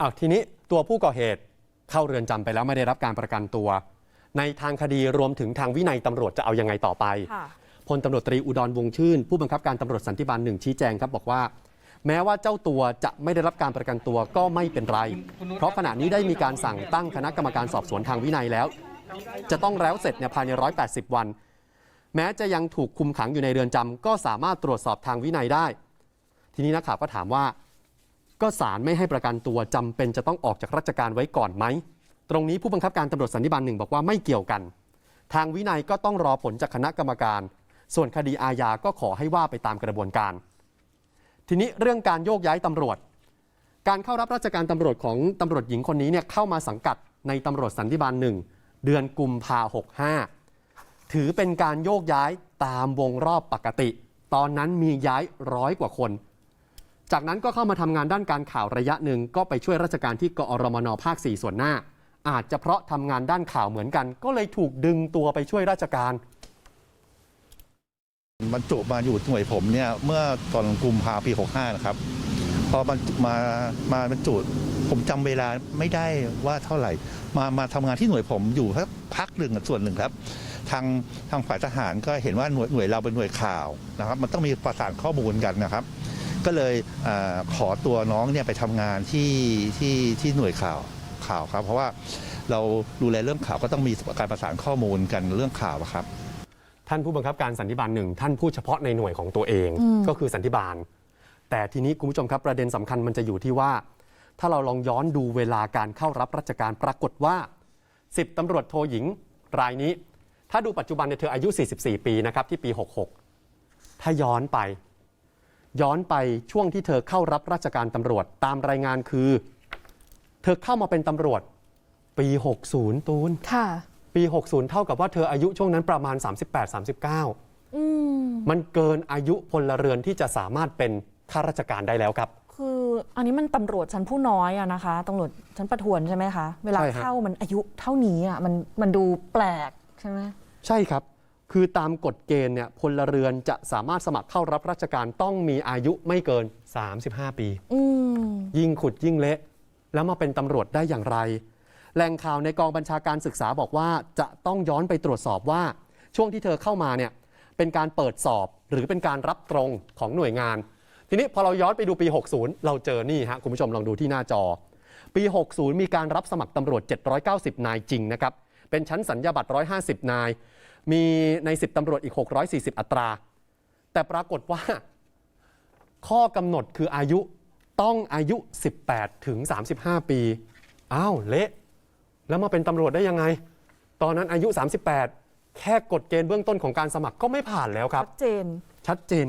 อ้าวทีนี้ตัวผู้ก่อเหตุเข้าเรือนจำไปแล้วไม่ได้รับการประกันตัว ในทางคดีรวมถึงทางวินัยตำรวจจะเอายังไงต่อไปค่ะพลตำรวจตรีอุดรวงชื่น ผู้บังคับการตำรวจสันติบาลหนึ่งชี้แจงครับบอกว่า แม้ว่าเจ้าตัวจะไม่ได้รับการประกันตัวก็ไม่เป็นไร เพราะขณะนี้ได้มีการสั่งตั้งคณะกรรมการสอบสวนทางวินัยแล้ว จะต้องแล้วเสร็จเนี่ยภายใน 180 วัน แม้จะยังถูกคุมขังอยู่ในเรือนจำก็สามารถตรวจสอบทางวินัยได้ ทีนี้นักข่าวก็ถามว่า ก็ศาลไม่ให้ประกันตัวจำเป็นจะต้องออกจากราชการไว้ก่อนไหม ตรงนี้ผู้บังคับการตำรวจสันติบาลหนึ่งบอกว่าไม่เกี่ยวกัน ทางวินัยก็ต้องรอผลจากคณะกรรมการ ส่วนคดีอาญาก็ขอให้ว่าไปตามกระบวนการ ทีนี้เรื่องการโยกย้ายตำรวจ การเข้ารับราชการตำรวจของตำรวจหญิงคนนี้เนี่ยเข้ามาสังกัดในตำรวจสันติบาลหนึ่งเดือนกุมภาหกห้าถือเป็นการโยกย้ายตามวงรอบปกติ ตอนนั้นมีย้ายร้อยกว่าคน จากนั้นก็เข้ามาทำงานด้านการข่าวระยะหนึ่งก็ไปช่วยราชการที่กอรมนภาค 4 ส่วนหน้า อาจจะเพราะทำงานด้านข่าวเหมือนกัน ก็เลยถูกดึงตัวไปช่วยราชการบรรจุมาอยู่หน่วยผมเนี่ยเมื่อตอนกุมภาปี 65 นะครับ พอมันมามาบรรจุผมจำเวลาไม่ได้ว่าเท่าไหร่ มามาทำงานที่หน่วยผมอยู่สักพักหนึ่งส่วนหนึ่งครับ ทางทางฝ่ายทหารก็เห็นว่าหน่วยหน่วยเราเป็นหน่วยข่าวนะครับ มันต้องมีประสานข้อมูลกันนะครับ ก็เลยอาขอตัวน้องเนี่ยไปทำงานที่ที่ที่หน่วยข่าวข่าวครับ เพราะว่าเราดูแลเรื่องข่าวก็ต้องมีการประสานข้อมูลกันเรื่องข่าวอะครับ ท่านผู้บังคับการสันติบาลหนึ่งท่านพูดเฉพาะในหน่วยของตัวเองก็คือสันติบาล แต่ทีนี้คุณผู้ชมครับประเด็นสำคัญมันจะอยู่ที่ว่า ถ้าเราลองย้อนดูเวลาการเข้ารับราชการปรากฏว่า 10ตำรวจโทหญิงรายนี้ ถ้าดูปัจจุบันเนี่ยเธออายุ 44 ปีนะครับที่ปี 66 ถ้าย้อนไป ย้อนไปช่วงที่เธอเข้ารับราชการตำรวจตามรายงานคือ เธอเข้ามาเป็นตำรวจ ปี 60 ตูนค่ะ ปี 60 เท่ากับว่าเธออายุช่วงนั้นประมาณ 38-39อืมมันเกินอายุพลเรือนที่จะสามารถเป็นข้าราชการได้แล้วครับ คืออันนี้มันตำรวจชั้นผู้น้อยอะนะคะตำรวจชั้นประทวนใช่ไหมคะ เวลาใช่ฮะ เข้ามันอายุเท่านี้อะมันมันดูแปลกใช่ไหม ใช่ครับ คือตามกฎเกณฑ์เนี่ยพลเรือนจะสามารถสมัครเข้ารับราชการต้องมีอายุไม่เกิน 35 ปี อืมยิ่งขุดยิ่งเละ แล้วมาเป็นตำรวจได้อย่างไร แหล่งข่าวในกองบัญชาการศึกษาบอกว่าจะต้องย้อนไปตรวจสอบว่า ช่วงที่เธอเข้ามาเนี่ยเป็นการเปิดสอบหรือเป็นการรับตรงของหน่วยงาน ทีนี้พอเราย้อนไปดูปี 60 เราเจอนี่ฮะคุณผู้ชมลองดูที่หน้าจอ ปี 60 มีการรับสมัครตำรวจ 790 นายจริงนะครับ เป็นชั้นสัญญาบัตร 150 นาย มีใน 10ตำรวจอีก 640 อัตรา แต่ปรากฏว่า ข้อกำหนดคืออายุต้องอายุ 18 ถึง 35 ปี อ้าวเละ แล้วมาเป็นตำรวจได้ยังไง ตอนนั้นอายุ 38 แค่กฎเกณฑ์เบื้องต้นของการสมัครก็ไม่ผ่านแล้วครับ ชัดเจน ชัดเจน